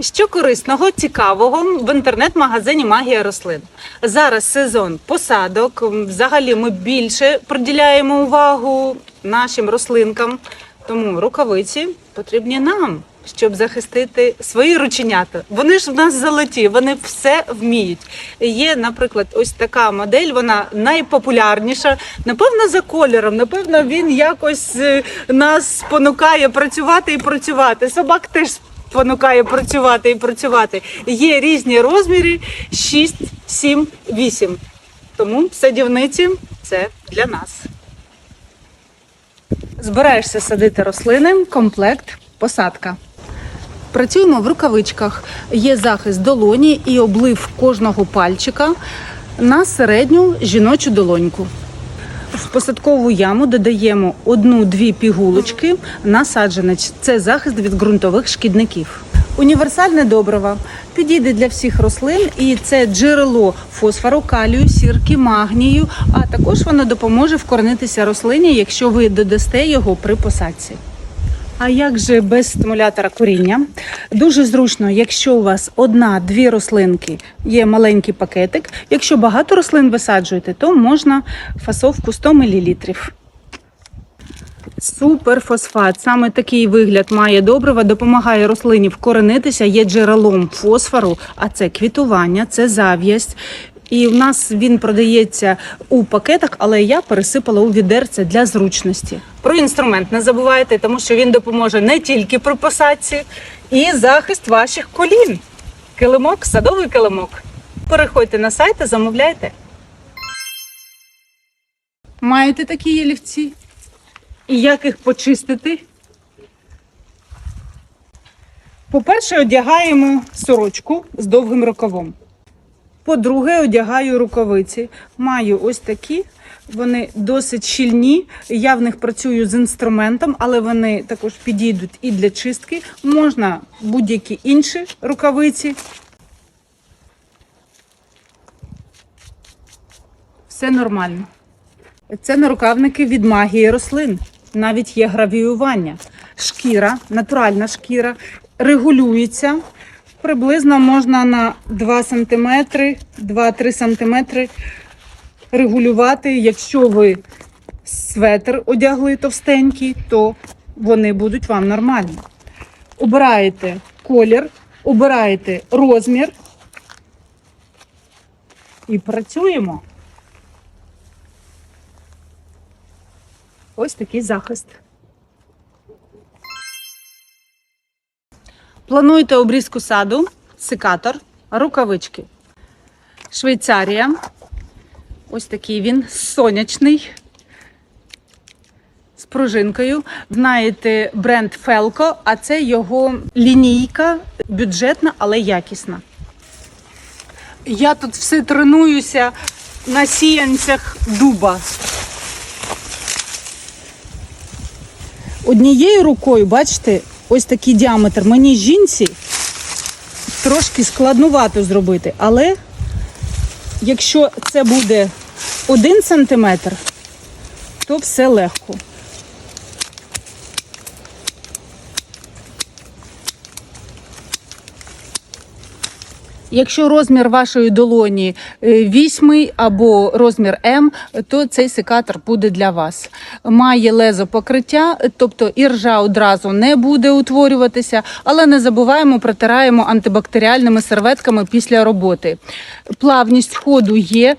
Що корисного, цікавого в інтернет-магазині Магія рослин. Зараз сезон посадок. Взагалі ми більше приділяємо увагу нашим рослинкам, тому рукавиці потрібні нам, щоб захистити свої рученята. Вони ж в нас золоті, вони все вміють. Є, наприклад, ось така модель, вона найпопулярніша. Напевно, за кольором, напевно, він якось е, нас спонукає працювати і працювати. Собак теж спонукає працювати і працювати. Є різні розміри 6, 7, 8. Тому садівниці це для нас. Збираєшся садити рослини, комплект, посадка. Працюємо в рукавичках. Є захист долоні і облив кожного пальчика на середню жіночу долоньку. В посадкову яму додаємо одну-дві пігулочки на саджанець. Це захист від ґрунтових шкідників. Універсальне добриво підійде для всіх рослин, і це джерело фосфору, калію, сірки, магнію. А також воно допоможе вкоренитися рослині, якщо ви додасте його при посадці. А як же без стимулятора коріння? Дуже зручно, якщо у вас одна-дві рослинки, є маленький пакетик. Якщо багато рослин висаджуєте, то можна фасовку 100 мл. Суперфосфат. Саме такий вигляд має добрива, допомагає рослині вкоренитися, є джерелом фосфору, а це квітування, це зав'ясть. І в нас він продається у пакетах, але я пересипала у відерце для зручності. Про інструмент не забувайте, тому що він допоможе не тільки при посадці, і захист ваших колін. Килимок, садовий килимок. Переходьте на сайт і замовляйте. Маєте такі ялівці? І як їх почистити? По-перше, одягаємо сорочку з довгим рукавом. По-друге, одягаю рукавиці. Маю ось такі. Вони досить щільні. Я в них працюю з інструментом, але вони також підійдуть і для чистки. Можна будь-які інші рукавиці. Все нормально. Це нарукавники від магії рослин. Навіть є гравіювання. Шкіра, натуральна шкіра, регулюється. Приблизно можна на 2 см, 2-3 см регулювати. Якщо ви светр одягли товстенький, то вони будуть вам нормальні. Обираєте колір, обираєте розмір і працюємо. Ось такий захист. Плануєте обрізку саду, секатор, рукавички. Швейцарія. Ось такий він сонячний. З пружинкою. Знаєте бренд Фелко, а це його лінійка бюджетна, але якісна. Я тут все тренуюся на сіянцях дуба. Однією рукою, бачите, ось такий діаметр. Мені жінці трошки складнувато зробити, але якщо це буде один сантиметр, то все легко. Якщо розмір вашої долоні е, вісьмий або розмір М, то цей секатор буде для вас. Має лезо покриття, тобто іржа одразу не буде утворюватися, але не забуваємо, протираємо антибактеріальними серветками після роботи. Плавність ходу є.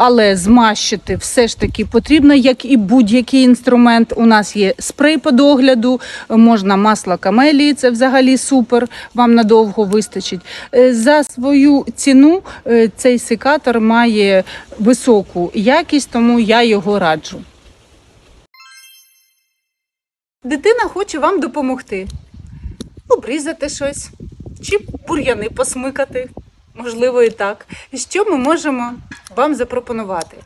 Але змащити все ж таки потрібно, як і будь-який інструмент. У нас є спрей по догляду, можна масло камелії, це взагалі супер, вам надовго вистачить. Е, За свою ціну е, цей секатор має високу якість, тому я його раджу. Дитина хоче вам допомогти. Обрізати щось чи бур'яни посмикати. Можливо, і так. І що ми можемо вам запропонувати?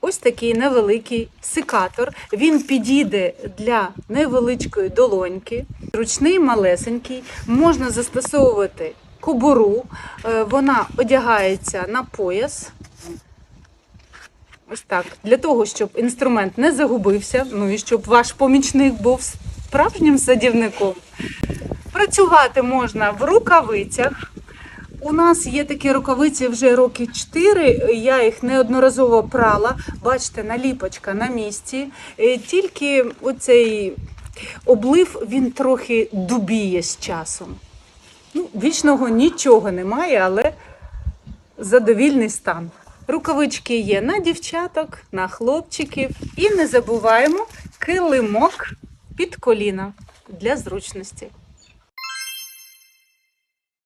Ось такий невеликий секатор. Він підійде для невеличкої долоньки, ручний малесенький, можна застосовувати кобуру, Е, вона одягається на пояс. Ось так. Для того, щоб інструмент не загубився, ну і щоб ваш помічник був справжнім садівником. Працювати можна в рукавицях. У нас є такі рукавиці вже роки 4, я їх неодноразово прала. Бачите, наліпочка на місці. Е, Тільки оцей облив він трохи дубіє з часом. Ну, вічного нічого немає, але задовільний стан. Рукавички є на дівчаток, на хлопчиків. І не забуваємо килимок під коліна для зручності.